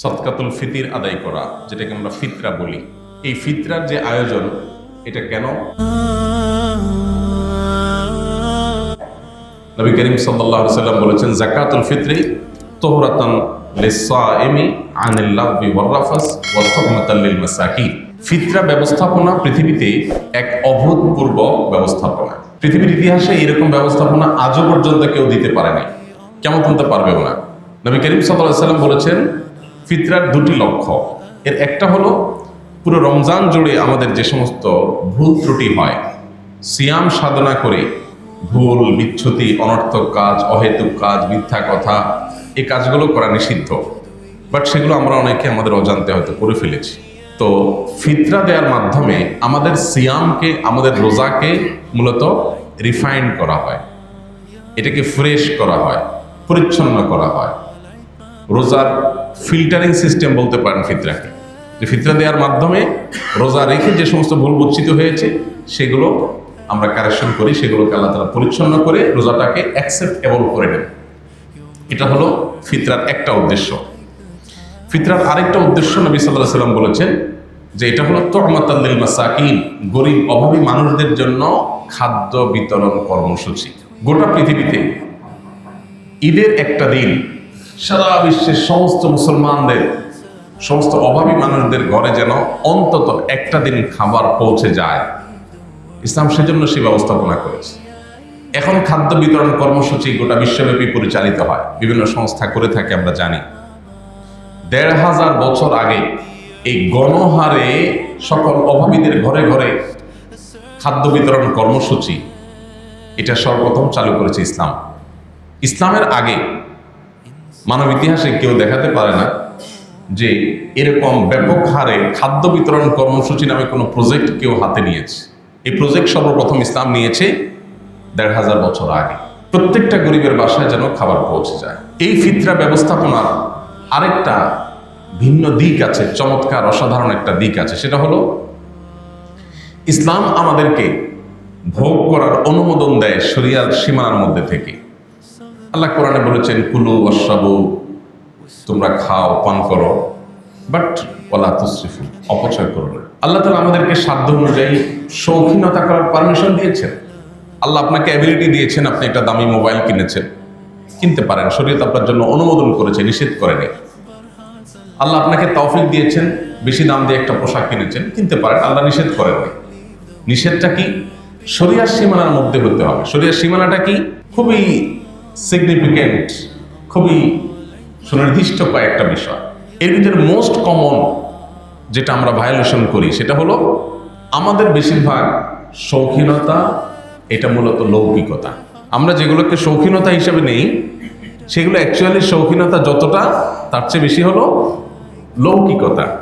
সৎকাতুল ফিতির আদায় করা, যেটাকে আমরা ফিতরা বলি। এই ফিতরার যে আয়োজন, এটা কেন? নবী করিম সাল্লাহ সাল্লাম বলেছেন, জাকাতুল ফিত্রি তোহরাতান লিসাইমি আনিল লাভি ওয়াররাফাস ওয়া তুহমাতাল লিল মাসাকিন ফিতরা ব্যবস্থাপনা পৃথিবীতে এক অভূতপূর্ব ব্যবস্থাপনা। পৃথিবীর ইতিহাসে এরকম ব্যবস্থাপনা আজও পর্যন্ত কেউ দিতে পারেনি। কেমন করতে পারবেও না। নবী করিম সাল্লাহ সাল্লাম বলেছেন ফিতরার দুটি লক্ষ্য। এর একটা হলো, পুরো রমজান জুড়ে আমাদের যে সমস্ত ভুল ত্রুটি হয়, সিয়াম সাধনা করে ভুল, বিচ্ছুতি, অনর্থক কাজ, অহেতুক কাজ, মিথ্যা কথা, এই কাজগুলো করা নিষিদ্ধ। বাট সেগুলো আমরা অনেকে আমাদের অজান্তে হয়তো করে ফেলেছি। তো ফিতরা দেওয়ার মাধ্যমে আমাদের সিয়ামকে, আমাদের রোজাকে মূলত রিফাইন্ড করা হয়। এটাকে ফ্রেশ করা হয়, পরিচ্ছন্ন করা হয়। রোজার ফিল্টারিং সিস্টেম বলতে পারেন ফিতরাকে। যে ফিতরা দেওয়ার মাধ্যমে রোজা রেখে যে সমস্ত ভুল বচ্ছিত হয়েছে, সেগুলো আমরা কারেকশন করি, সেগুলোকে আল্লাহ তালা পরিচ্ছন্ন করে রোজাটাকে অ্যাকসেপ্টেবল করে নেব এটা হলো ফিতরার একটা উদ্দেশ্য। ফিতরার আরেকটা উদ্দেশ্য নবী সাল্লাহ সাল্লাম বলেছেন যে এটা হলো তহমাতাল্লিল মাসাকিন, গরিব অভাবী মানুষদের জন্য খাদ্য বিতরণ কর্মসূচি। গোটা পৃথিবীতে ঈদের একটা দিন সারা বিশ্বের সমস্ত মুসলমানদের, সমস্ত অভাবী মানুষদের ঘরে যেন অন্তত একটা দিন খাবার পৌঁছে যায়। ইসলাম সেজন্য সে ব্যবস্থাপনা করেছে। এখন খাদ্য বিতরণ কর্মসূচি গোটা বিশ্বব্যাপী পরিচালিত হয়। বিভিন্ন সংস্থা করে থাকে, আমরা জানি। দেড় হাজার বছর আগে এই গণহারে সকল অভাবীদের ঘরে ঘরে খাদ্য বিতরণ কর্মসূচি, এটা সর্বপ্রথম চালু করেছে ইসলাম। ইসলামের আগে মানব ইতিহাসে কেউ দেখাতে পারে না যে এরকম ব্যাপক হারে খাদ্য বিতরণ কর্মসূচি নামে কোনো প্রজেক্ট কেউ হাতে নিয়েছে। এই প্রজেক্ট সর্বপ্রথম ইসলাম নিয়েছে দেড় হাজার বছর আগে। প্রত্যেকটা গরিবের বাসায় যেন খাবার পৌঁছে যায়। এই ফিতরা ব্যবস্থাপনার আরেকটা ভিন্ন দিক আছে, চমৎকার, অসাধারণ একটা দিক আছে। সেটা হলো, ইসলাম আমাদেরকে ভোগ করার অনুমোদন দেয় শরিয়ার সীমানার মধ্যে থেকে। আল্লাহ কোরআনে বলেছেন, কুলু অশ্বাবু তোমরা খাও, পান করো, বাট ওলা তুসরিফু, অপচয় করো না। আল্লাহ তালা আমাদেরকে সাধ্য অনুযায়ী শৌখিনতা করার পারমিশন দিয়েছেন। আল্লাহ আপনাকে অ্যাবিলিটি দিয়েছেন, আপনি একটা দামি মোবাইল কিনেছেন। কিনতে পারেন, শরীয়ত আপনার জন্য অনুমোদন করেছে, নিষেধ করেনি। আল্লাহ আপনাকে তৌফিক দিয়েছেন, বেশি দাম দিয়ে একটা পোশাক কিনেছেন, কিনতে পারেন, আল্লাহ নিষেধ করেননি। নিষেধটা কি? শরিয়ার সীমানার মধ্যে হতে হবে। শরিয়ার সীমানাটা কি? খুবই সিগনিফিকেন্ট খুবই সুনির্দিষ্ট কয়েকটা বিষয়। এর ভিতরে মোস্ট কমন যেটা আমরা ভায়োলেশন করি, সেটা হলো আমাদের বেশিরভাগ শৌখিনতা, এটা মূলত লৌকিকতা। আমরা যেগুলোকে শৌখিনতা হিসেবে নেই, সেগুলো অ্যাকচুয়ালি শৌখিনতা যতটা, তার চেয়ে বেশি হলো লৌকিকতা।